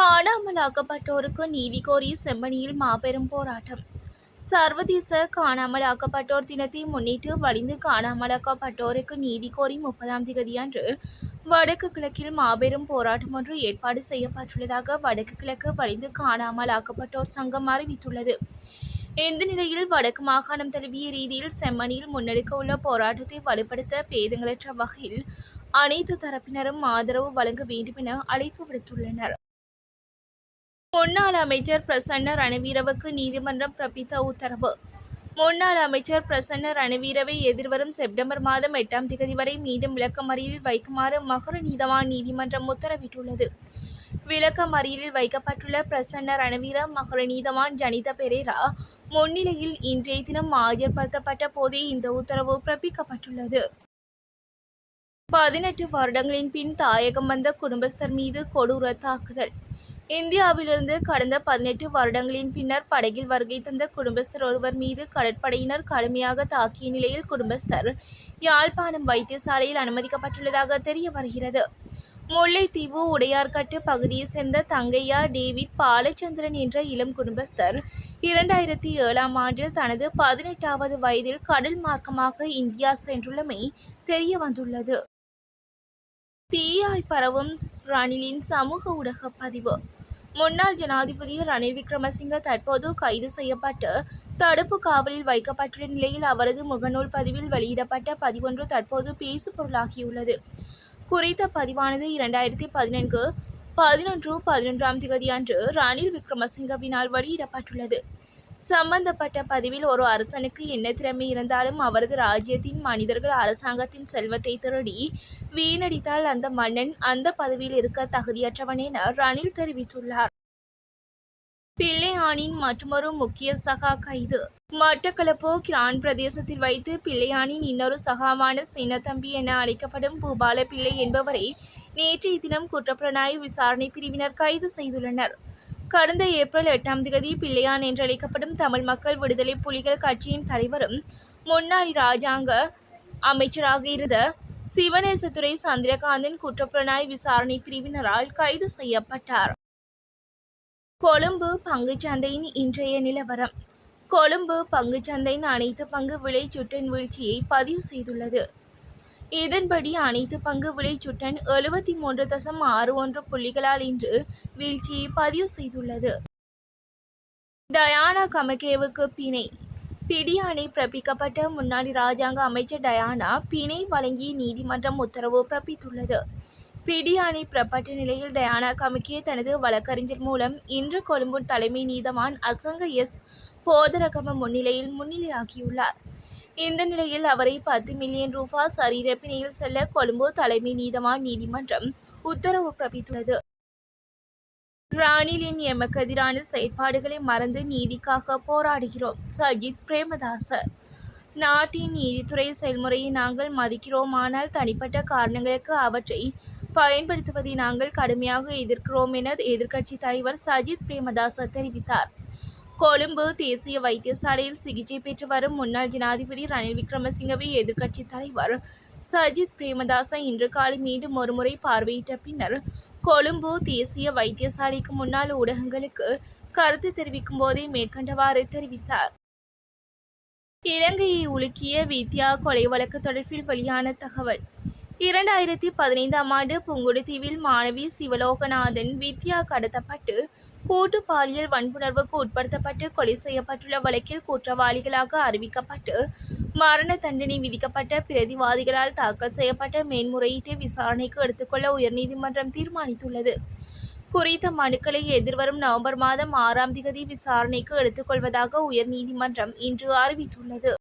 காணாமலாக்கப்பட்டோருக்கு நீதி கோரி செம்மணியில் மாபெரும் போராட்டம். சர்வதேச காணாமலாக்கப்பட்டோர் தினத்தை முன்னிட்டு வலிந்து காணாமலாக்கப்பட்டோருக்கு நீதி கோரி முப்பதாம் தேதி அன்று வடக்கு கிழக்கில் மாபெரும் போராட்டம் ஒன்று ஏற்பாடு செய்யப்பட்டுள்ளதாக வடக்கு கிழக்கு வலிந்து காணாமலாக்கப்பட்டோர் சங்கம் அறிவித்துள்ளது. இந்த நிலையில் வடக்கு மாகாணம் தழுவிய ரீதியில் செம்மணியில் முன்னெடுக்க உள்ள போராட்டத்தை வலுப்படுத்த பேதங்களற்ற வகையில் அனைத்து தரப்பினரும் ஆதரவு வழங்க வேண்டும் என அழைப்பு விடுத்துள்ளனர். முன்னாள் அமைச்சர் பிரசன்ன ரணவீரவுக்கு நீதிமன்றம் பிறப்பித்த உத்தரவு. முன்னாள் அமைச்சர் பிரசன்ன ரணவீரவை எதிர்வரும் செப்டம்பர் மாதம் எட்டாம் திகதி வரை மீண்டும் விளக்கமறியலில் வைக்குமாறு மகர நீதவான் நீதிமன்றம் உத்தரவிட்டுள்ளது. விளக்கமறியலில் வைக்கப்பட்டுள்ள பிரசன்ன ரணவீர மகர நீதவான் ஜனித பெரேரா முன்னிலையில் இன்றைய தினம் ஆஜர்படுத்தப்பட்ட போதே இந்த உத்தரவு பிறப்பிக்கப்பட்டுள்ளது. பதினெட்டு வருடங்களின் பின் தாயகம் வந்த குடும்பஸ்தர் மீது கொடூர தாக்குதல். இந்தியாவிலிருந்து கடந்த பதினெட்டு வருடங்களின் பின்னர் படகில் வருகை தந்த குடும்பஸ்தர் ஒருவர் மீது கடற்படையினர் கடுமையாக தாக்கிய நிலையில் குடும்பஸ்தர் யாழ்ப்பாணம் வைத்தியசாலையில் அனுமதிக்கப்பட்டுள்ளதாக தெரிய வருகிறது. முல்லைத்தீவு உடையார்கட்டு பகுதியைச் சேர்ந்த தங்கையா டேவிட் பாலச்சந்திரன் என்ற இளம் குடும்பஸ்தர் இரண்டாயிரத்தி ஏழாம் ஆண்டில் தனது பதினெட்டாவது வயதில் கடல் மார்க்கமாக இந்தியா சென்றுள்ளமை தெரிய வந்துள்ளது. தீயாய் பரவும் ரணிலின் சமூக ஊடக பதிவு. முன்னாள் ஜனாதிபதி ரணில் விக்ரமசிங்க தற்போது கைது செய்யப்பட்டு தடுப்பு காவலில் வைக்கப்பட்டுள்ள நிலையில் அவரது முகநூல் பதிவில் வெளியிடப்பட்ட பதிவொன்று தற்போது பேசு பொருளாகியுள்ளது. குறித்த பதிவானது இரண்டாயிரத்தி பதினான்கு பதினொன்று பதினொன்றாம் தேதி அன்று ரணில் விக்ரமசிங்கவினால் வெளியிடப்பட்டுள்ளது. சம்பந்தப்பட்ட பதிவில் ஒரு அரசனுக்கு என்ன திறமை இருந்தாலும் அவரது ராஜ்யத்தின் மனிதர்கள் அரசாங்கத்தின் செல்வத்தை திருடி வீணடித்தால் அந்த மன்னன் அந்த பதவியில் இருக்க தகுதியற்றவன் என ரணில் தெரிவித்துள்ளார். பிள்ளையானின் மற்றொரு முக்கிய சகா கைது. மட்டக்களப்பு கிரான் பிரதேசத்தில் வைத்து பிள்ளையானின் இன்னொரு சகாவான சின்னத்தம்பி என அழைக்கப்படும் பூபால பிள்ளை என்பவரை நேற்றைய தினம் குற்றப்புலனாய்வு விசாரணை பிரிவினர் கைது செய்துள்ளனர். கடந்த ஏப்ரல் எட்டாம் தேதி பிள்ளையான் என்றழைக்கப்படும் தமிழ் மக்கள் விடுதலை புலிகள் கட்சியின் தலைவரும் முன்னாள் இராஜாங்க அமைச்சராக இருந்த சிவநேசத்துறை சந்திரகாந்தன் குற்றப்புலனாய் விசாரணை பிரிவினரால் கைது செய்யப்பட்டார். கொழும்பு பங்குச்சந்தையின் இன்றைய நிலவரம். கொழும்பு பங்குச்சந்தையின் அனைத்து பங்கு விலை சுற்றின் வீழ்ச்சியை பதிவு செய்துள்ளது. இதன்படி அனைத்து பங்கு விலை எழுபத்தி மூன்று தசம் ஆறு ஒன்று புள்ளிகளால் இன்று வீழ்ச்சியை பதிவு செய்துள்ளது. டயானா கமகேவுக்கு பிணை. பிடியாணை பிறப்பிக்கப்பட்ட முன்னாள் இராஜாங்க அமைச்சர் டயானா பிணை வழங்கி நீதிமன்றம் உத்தரவு பிறப்பித்துள்ளது. பிடியாணை பிறப்பட்ட நிலையில் டயானா கமிக்கே தனது வழக்கறிஞர் மூலம் இன்று கொழும்பு தலைமை நீதவான் அசங்க எஸ். போதரகம முன்னிலையில் முன்னிலையாகியுள்ளார். இந்த நிலையில் அவரை பத்து மில்லியன் ரூபா சரீரப்பிணையில் செல்ல கொழும்பு தலைமை நீதவான் நீதிமன்றம் உத்தரவு பிறப்பித்துள்ளது. ராணிலின் எமக்கு எதிரான செயற்பாடுகளை மறந்து நீதிக்காக போராடுகிறோம் சஜித் பிரேமதாச. நாட்டின் நீதித்துறை செயல்முறையை நாங்கள் மதிக்கிறோம் ஆனால் தனிப்பட்ட காரணங்களுக்கு அவற்றை பயன்படுத்துவதை நாங்கள் கடுமையாக எதிர்க்கிறோம் என எதிர்க்கட்சி தலைவர் சஜித் பிரேமதாச தெரிவித்தார். கொழும்பு தேசிய வைத்தியசாலையில் சிகிச்சை பெற்று வரும் முன்னாள் ஜனாதிபதி ரணில் விக்ரமசிங்கவை எதிர்க்கட்சித் தலைவர் சஜித் பிரேமதாச இன்று காலை மீண்டும் ஒருமுறை பார்வையிட்ட பின்னர் கொழும்பு தேசிய வைத்தியசாலைக்கு முன்னாள் ஊடகங்களுக்கு கருத்து தெரிவிக்கும் போதே மேற்கண்டவாறு தெரிவித்தார். இலங்கையை உலுக்கிய வித்யா கொலை வழக்கு தொடர்பில் வெளியான தகவல். இரண்டாயிரத்தி பதினைந்தாம் ஆண்டு புங்குடுதீவில் மாணவி சிவலோகநாதன் வித்யா கடத்தப்பட்டு கூட்டு பாலியல் வன்புணர்வுக்கு உட்படுத்தப்பட்டு கொலை செய்யப்பட்டுள்ள வழக்கில் குற்றவாளிகளாக அறிவிக்கப்பட்டு மரண தண்டனை விதிக்கப்பட்ட பிரதிவாதிகளால் தாக்கல் செய்யப்பட்ட மேன்முறையீட்டை விசாரணைக்கு எடுத்துக்கொள்ள உயர்நீதிமன்றம் தீர்மானித்துள்ளது. குறித்த மனுக்களை எதிர்வரும் நவம்பர் மாதம் ஆறாம் திகதி விசாரணைக்கு எடுத்துக்கொள்வதாக உயர்நீதிமன்றம் இன்று அறிவித்துள்ளது.